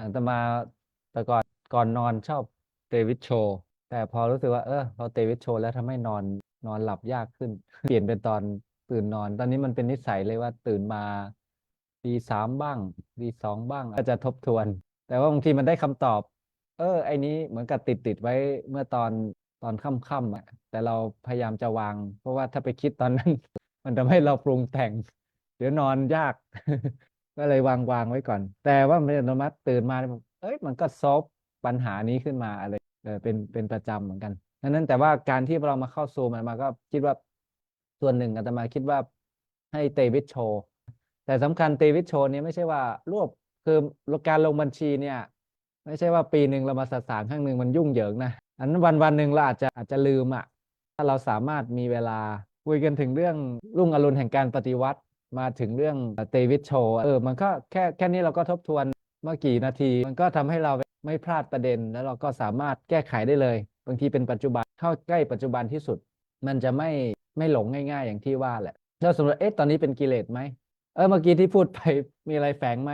อาตมาแต่ก่อนก่อนนอนชอบเตวิดโชแต่พอรู้สึกว่าเออพอเตวิดโชแล้วทำให้นอนนอนหลับยากขึ้น เปลี่ยนเป็นตอนตื่นนอน ตอนนี้มันเป็นนิสัยเลยว่าตื่นมาตีสามบ้างตีสองบ้างก็จะทบทวน แต่ว่าบางทีมันได้คำตอบ เออ ไอ้นี้เหมือนกับติดติดไว้เมื่อตอนตอนค่ำๆอะแต่เราพยายามจะวาง เพราะว่าถ้าไปคิดตอนนั้น มันทำให้เราปรุงแต่ง เดี๋ยวนอนยาก ก็เลยวางวางไว้ก่อน แต่ว่ามันอัตโนมัติตื่นมาแล้วแบบเอ้ยมันก็ซอฟปัญหานี้ขึ้นมาอะไรเออเป็นเป็นประจำเหมือนกันดังนั้นแต่ว่าการที่เรามาเข้าซูมมันมาก็คิดว่าส่วนหนึ่งอาตมาคิดว่าให้เตวิดโชว์แต่สำคัญเตวิดโชว์เนี่ยไม่ใช่ว่ารวบคือการลงบัญชีเนี่ย ไม่ใช่ว่าปีหนึ่งเรามาสสางครั้งหนึ่งมันยุ่งเหยิงนะอันนั้นวันวันหนึ่งเราอาจจะอาจจะลืมอะถ้าเราสามารถมีเวลาคุยกันถึงเรื่องรุ่งอรุณแห่งการปฏิวัติ มาถึงเรื่องเตวิดโชเออมันก็แค่แค่นี้เราก็ทบทวนเมื่อกี่นาที มันก็ทำให้เราไม่พลาดประเด็น แล้วเราก็สามารถแก้ไขได้เลย บางทีเป็นปัจจุบันเข้าใกล้ปัจจุบันที่สุด มันจะไม่ไม่หลงง่ายๆ อย่างที่ว่าแหละถ้าสมมติเอ๊ะตอนนี้เป็นกิเลสไหมเออเมื่อกี้ที่พูดไปมีอะไรแฝงไหม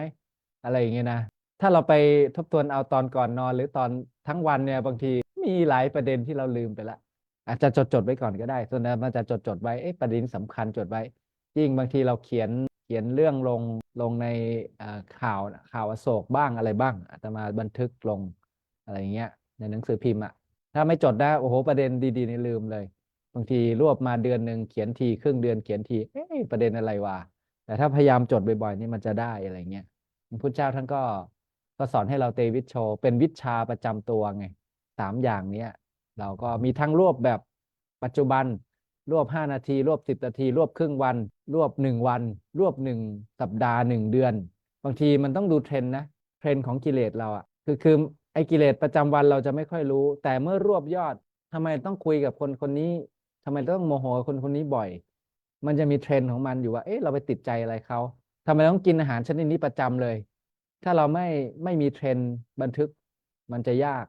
อะไรอย่างเงี้ยนะถ้าเราไปทบทวนเอาตอนก่อนนอน หรือตอนทั้งวันเนี่ยบางทีมีหลายประเด็นที่เราลืมไปละอาจจะจดจดไว้ก่อนก็ได้ส่วนนั้นมันจะจดจดไว้เอ๊ะประเด็นสำคัญจดไว้ ยิ่งบางทีเราเขียนเขียนเรื่องลงลงในข่าวข่าวอโศกบ้างอะไรบ้างอาจะมาบันทึกลงอะไรเงี้ยในหนังสือพิมพ์อะถ้าไม่จดได้โอ้โหประเด็นดีๆนี่ลืมเลย บางทีรวบมาเดือนหนึ่งเขียนทีครึ่งเดือนเขียนทีเอ๊ะประเด็นอะไรวะแต่ถ้าพยายามจดบ่อยๆนี่มันจะได้อะไรเงี้ยพุทธเจ้าท่านก็ก็สอนให้เราเตวิชโช เป็นวิชาประจำตัวไงสามอย่างเนี้ยเราก็มีทั้งรวบแบบปัจจุบัน รวบ 5 นาที รวบ 10 นาที รวบครึ่งวัน รวบ 1 วัน รวบ 1 สัปดาห์ 1 เดือน บางทีมันต้องดูเทรน์นะ เทรน์ของกิเลสเราอะคือคือไอ้กิเลสประจำวันเราจะไม่ค่อยรู้ แต่เมื่อรวบยอดทำไมต้องคุยกับคนคนนี้ทำไมต้องโมโหคนคนนี้บ่อย มันจะมีเทรน์ของมันอยู่ว่า เอ๊ะเราไปติดใจอะไรเขาทำไมต้องกินอาหารชนิดนี้ประจำเลย ถ้าเราไม่ไม่มีเทรน์บันทึกมันจะยาก